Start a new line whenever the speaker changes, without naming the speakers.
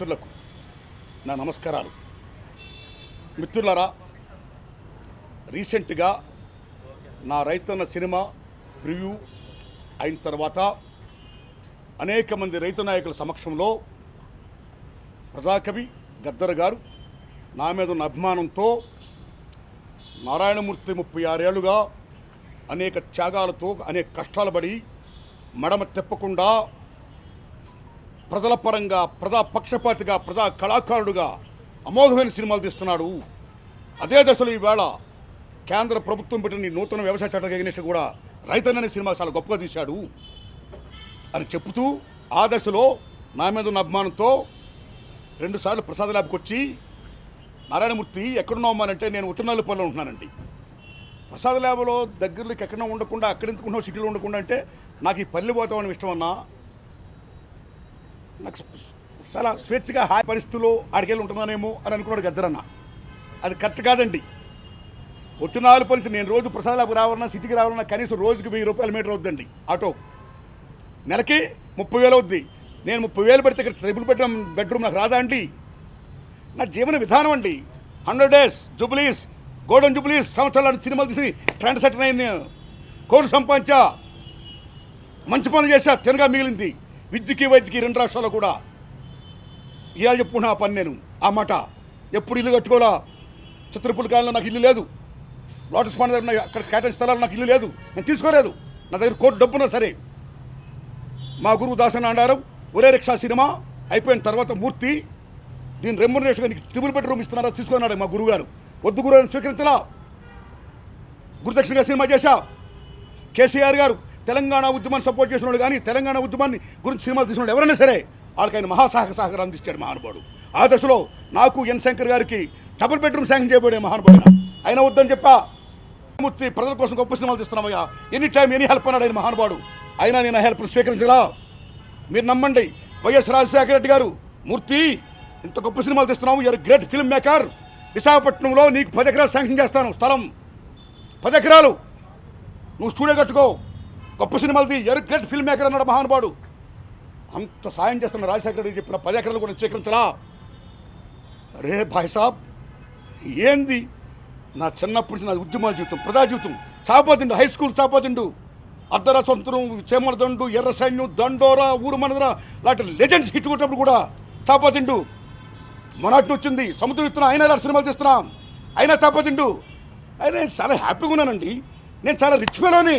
మిత్రులకు నా నమస్కారాలు. మిత్రులరా రీసెంట్గా నా రైతన్న సినిమా ప్రివ్యూ అయిన తర్వాత అనేక మంది రైతు నాయకుల సమక్షంలో ప్రజాకవి గద్దర్ గారు నా మీద ఉన్న అభిమానంతో నారాయణమూర్తి ముప్పై ఆరేళ్ళుగా అనేక త్యాగాలతో అనేక కష్టాలు పడి మడమ తెప్పకుండా ప్రజల పరంగా ప్రజా పక్షపాతిగా ప్రజా కళాకారుడుగా అమోఘమైన సినిమాలు తీస్తున్నాడు. అదే దశలో ఈవేళ కేంద్ర ప్రభుత్వం పెట్టిన నూతన వ్యవసాయ చట్టాలకు ఎగినేసి కూడా రైతన్ననే సినిమా చాలా గొప్పగా తీశాడు అని చెప్తూ ఆ దశలో నా మీద ఉన్న అభిమానంతో రెండుసార్లు ప్రసాద ల్యాబ్కి వచ్చి నారాయణమూర్తి ఎక్కడున్నామానంటే నేను ఉత్తరనల్లిపల్లిలో ఉంటున్నానండి. ప్రసాద ల్యాబ్లో దగ్గరలోకి ఎక్కడ ఉండకుండా అక్కడ ఎందుకున్నావు సిటీలో ఉండకుండా అంటే నాకు ఈ పల్లె వాతావరణం ఇష్టం అన్నా నాకు చాలా స్వేచ్ఛగా హాయి పరిస్థితుల్లో ఆడికెళ్ళి ఉంటున్నానేమో అని అనుకున్నాడు గద్దరన్న. అది కరెక్ట్ కాదండి. ఒట్టినాలు పలిసి నేను రోజు ప్రసాదాలకు రావాలన్నా సిటీకి రావాలన్నా కనీసం రోజుకి వెయ్యి రూపాయల మీటర్ అవుద్దండి ఆటో. నెలకి ముప్పై వేలు అవుద్ది. నేను ముప్పై వేలు పెడితే ఇక్కడ ట్రిపుల్ బెడ్రూమ్ బెడ్రూమ్ నాకు రాదా అండి? నా జీవన విధానం అండి. Hundred days jubilees golden jubilees సంవత్సరాలు సినిమాలు తీసి ట్రెండ్ సెట్ అయింది కోట్లు సంపాదించా మంచి పనులు చేశా తినగా మిగిలింది. విద్యకి వైద్యకి రెండు రాష్ట్రాలు కూడా. ఇవాళ చెప్పుకున్నా ఆ పని నేను. ఆ మాట. ఎప్పుడు ఇల్లు కట్టుకోవాలా? చిత్రపుల్ కాలంలో నాకు ఇల్లు లేదు. లోటస్ పాండ్ దగ్గర అక్కడ కేటాయిన స్థలాలు నాకు ఇల్లు లేదు. నేను తీసుకోలేదు. నా దగ్గర కోటి డబ్బున్నా సరే. మా గురువు దాసన్ అన్నారు ఒరే రిక్షా సినిమా అయిపోయిన తర్వాత మూర్తి దీని రెమ్యునరేషన్ నీకు ట్రిపుల్ బెడ్రూమ్ ఇస్తున్నారా తీసుకున్నాడు మా గురువుగారు. వద్దు గురువు స్వీకరించలా. గురుదక్షిణగా సినిమా చేశా. కేసీఆర్ గారు తెలంగాణ ఉద్యమాన్ని సపోర్ట్ చేసిన వాళ్ళు కానీ తెలంగాణ ఉద్యమాన్ని గురించి సినిమాలు తీసిన వాళ్ళు ఎవరైనా సరే వాళ్ళకి ఆయన మహాసాహక సహకారం అందించాడు మహానుభావుడు. ఆ దశలో నాకు ఎన్ శంకర్ గారికి డబుల్ బెడ్రూమ్ శాంక్షన్ చేయబడే మహానుభావుడు ఆయన. వద్దని చెప్పా. మూర్తి ప్రజల కోసం గొప్ప సినిమాలు తీస్తున్నామయ్యా ఎనీ టైం ఎనీ హెల్ప్ అన్నాడు ఆయన మహానుభావుడు. అయినా నేను ఆ హెల్ప్ స్వీకరించలా. మీరు నమ్మండి. వైఎస్ రాజశేఖర రెడ్డి గారు మూర్తి ఇంత గొప్ప సినిమాలు తీస్తున్నావు. You are great film maker విశాఖపట్నంలో నీకు పది ఎకరాలు శాంక్షన్ చేస్తాను. స్థలం పది ఎకరాలు. నువ్వు స్టూడియో కట్టుకో. గొప్ప సినిమాలది ఎరు గ్రేట్ ఫిల్మ్ మేకర్ అన్నాడు మహానుభావుడు. అంత సాయం చేస్తున్న రాజశేఖర రెడ్డి చెప్పిన పది ఎకరాలు కూడా స్వీకరించలా? అరే భాయ్ సాబ్ ఏంది? నా చిన్నప్పటి నుంచి నా ఉద్యమాల జీవితం ప్రజా జీవితం. చాపాదిండు హై స్కూల్ చాపాదిండు అర్ధర సొంతరం చేమల దండు ఎర్ర సైన్యం దండోరా ఊరు మనదరా లాంటి లెజెండ్స్ హిట్ కొట్టినప్పుడు కూడా చాపాదిండు మొనాటిని వచ్చింది సముద్రం ఇస్తున్నా అయినా ఎలా సినిమాలు తీస్తున్నాం. అయినా చాపోతిండు. అయినా నేను చాలా హ్యాపీగా ఉన్నానండి. నేను చాలా రిచ్ ఫెలోని